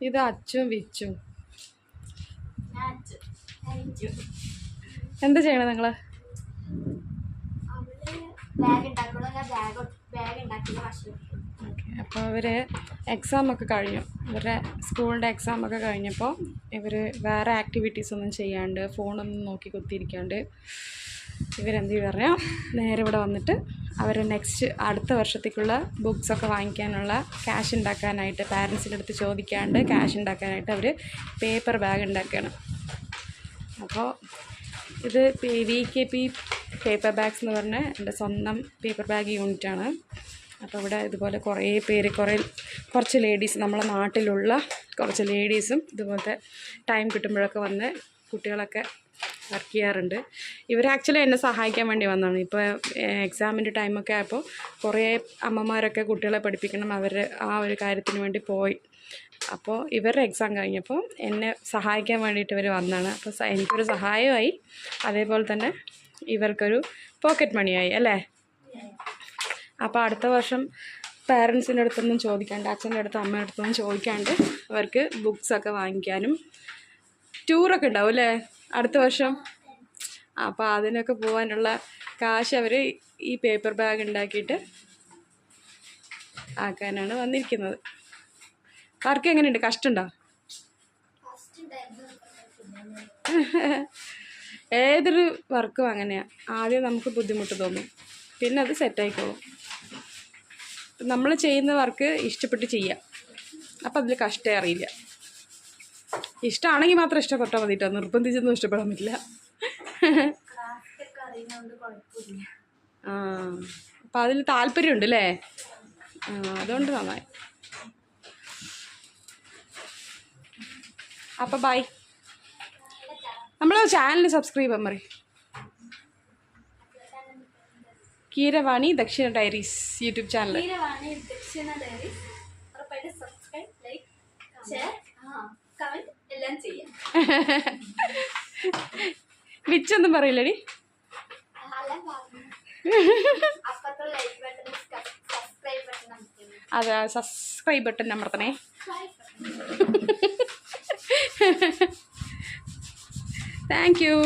ഇത് അച്ചും വിച്ചും. എന്താ ചെയ്യണത് നിങ്ങൾ അവൾ ബാഗ് എക്സാം ഒക്കെ അപ്പോൾ കഴിഞ്ഞു. ഇവരുടെ സ്കൂളിന്റെ എക്സാമൊക്കെ കഴിഞ്ഞപ്പോൾ ഇവർ വേറെ ആക്ടിവിറ്റീസ് ഒന്നും ചെയ്യാണ്ട് ഫോണൊന്നും നോക്കി കുത്തിയിരിക്കാണ്ട് ഇവരെന്ത് പറഞ്ഞാൽ നേരെ ഇവിടെ വന്നിട്ട് അവർ നെക്സ്റ്റ് അടുത്ത വർഷത്തേക്കുള്ള ബുക്സൊക്കെ വാങ്ങിക്കാനുള്ള ക്യാഷ് ഉണ്ടാക്കാനായിട്ട് പാരൻസിന്റെ അടുത്ത് ചോദിക്കാണ്ട് ക്യാഷ് ഉണ്ടാക്കാനായിട്ട് അവർ പേപ്പർ ബാഗ് ഉണ്ടാക്കുകയാണ്. അപ്പോൾ ഇത് V K P paper bags എന്ന് പറഞ്ഞ എന്റെ സ്വന്തം പേപ്പർ ബാഗ് യൂണിറ്റാണ് അപ്പോൾ ഇവിടെ ഇതുപോലെ കുറേ പേര് കുറേ കുറച്ച് ലേഡീസ് നമ്മളെ നാട്ടിലുള്ള കുറച്ച് ലേഡീസും ഇതുപോലത്തെ ടൈം കിട്ടുമ്പോഴൊക്കെ വന്ന് കുട്ടികളൊക്കെ വർക്ക് ചെയ്യാറുണ്ട്. ഇവർ ആക്ച്വലി എന്നെ സഹായിക്കാൻ വേണ്ടി വന്നതാണ്. ഇപ്പോൾ എക്സാമിന്റെ ടൈമൊക്കെ ആയപ്പോൾ കുറേ അമ്മമാരൊക്കെ കുട്ടികളെ പഠിപ്പിക്കണം അവർ ആ ഒരു കാര്യത്തിന് വേണ്ടി പോയി. അപ്പോൾ ഇവരുടെ എക്സാം കഴിഞ്ഞപ്പോൾ എന്നെ സഹായിക്കാൻ വേണ്ടിയിട്ട് ഇവർ വന്നതാണ്. അപ്പോൾ എനിക്കൊരു സഹായമായി. അതേപോലെ തന്നെ ഇവർക്കൊരു പോക്കറ്റ് മണിയായി അല്ലേ? അപ്പോൾ അടുത്ത വർഷം പാരൻസിന്റെ അടുത്തൊന്നും ചോദിക്കാണ്ട് അച്ഛന്റെ അടുത്ത് അമ്മയുടെ അടുത്തൊന്നും ചോദിക്കാണ്ട് അവർക്ക് ബുക്സൊക്കെ വാങ്ങിക്കാനും ടൂറൊക്കെ ഉണ്ടാവും അല്ലേ? അടുത്ത വർഷം. അപ്പോൾ അതിനൊക്കെ പോകാനുള്ള കാശ് അവർ ഈ പേപ്പർ ബാഗ് ഉണ്ടാക്കിയിട്ട് ആക്കാനാണ് വന്നിരിക്കുന്നത്. വർക്ക് എങ്ങനെയുണ്ട്? കഷ്ടമുണ്ടോ ഏതൊരു വർക്കും അങ്ങനെയാണ് ആദ്യം നമുക്ക് ബുദ്ധിമുട്ട് തോന്നും. പിന്നെ അത് സെറ്റായിക്കോളും നമ്മൾ ചെയ്യുന്ന വർക്ക് ഇഷ്ടപ്പെട്ട് ചെയ്യാം. അപ്പം അതിൽ കഷ്ടം അറിയില്ല. ഇഷ്ടമാണെങ്കിൽ മാത്രം ഇഷ്ടപ്പെട്ടാൽ മതി കേട്ടോ നിർബന്ധിച്ചൊന്നും ഇഷ്ടപ്പെടാൻ പറ്റില്ല. ആ അപ്പം അതിൽ താല്പര്യമുണ്ട് അല്ലേ അതുകൊണ്ട് നന്നായി. അപ്പം ബൈ നമ്മൾ ചാനൽ സബ്സ്ക്രൈബ് ചെയ്യാൻ പറയും. Keeravani Dakshina diaries YouTube channel Dakshina diaries. Subscribe like share എല്ലാം ചെയ്യാം. വിച്ചൊന്നും പറയില്ലടി. അതെ സബ്സ്ക്രൈബ് ബട്ടൺ അമർത്തണേ താങ്ക് യു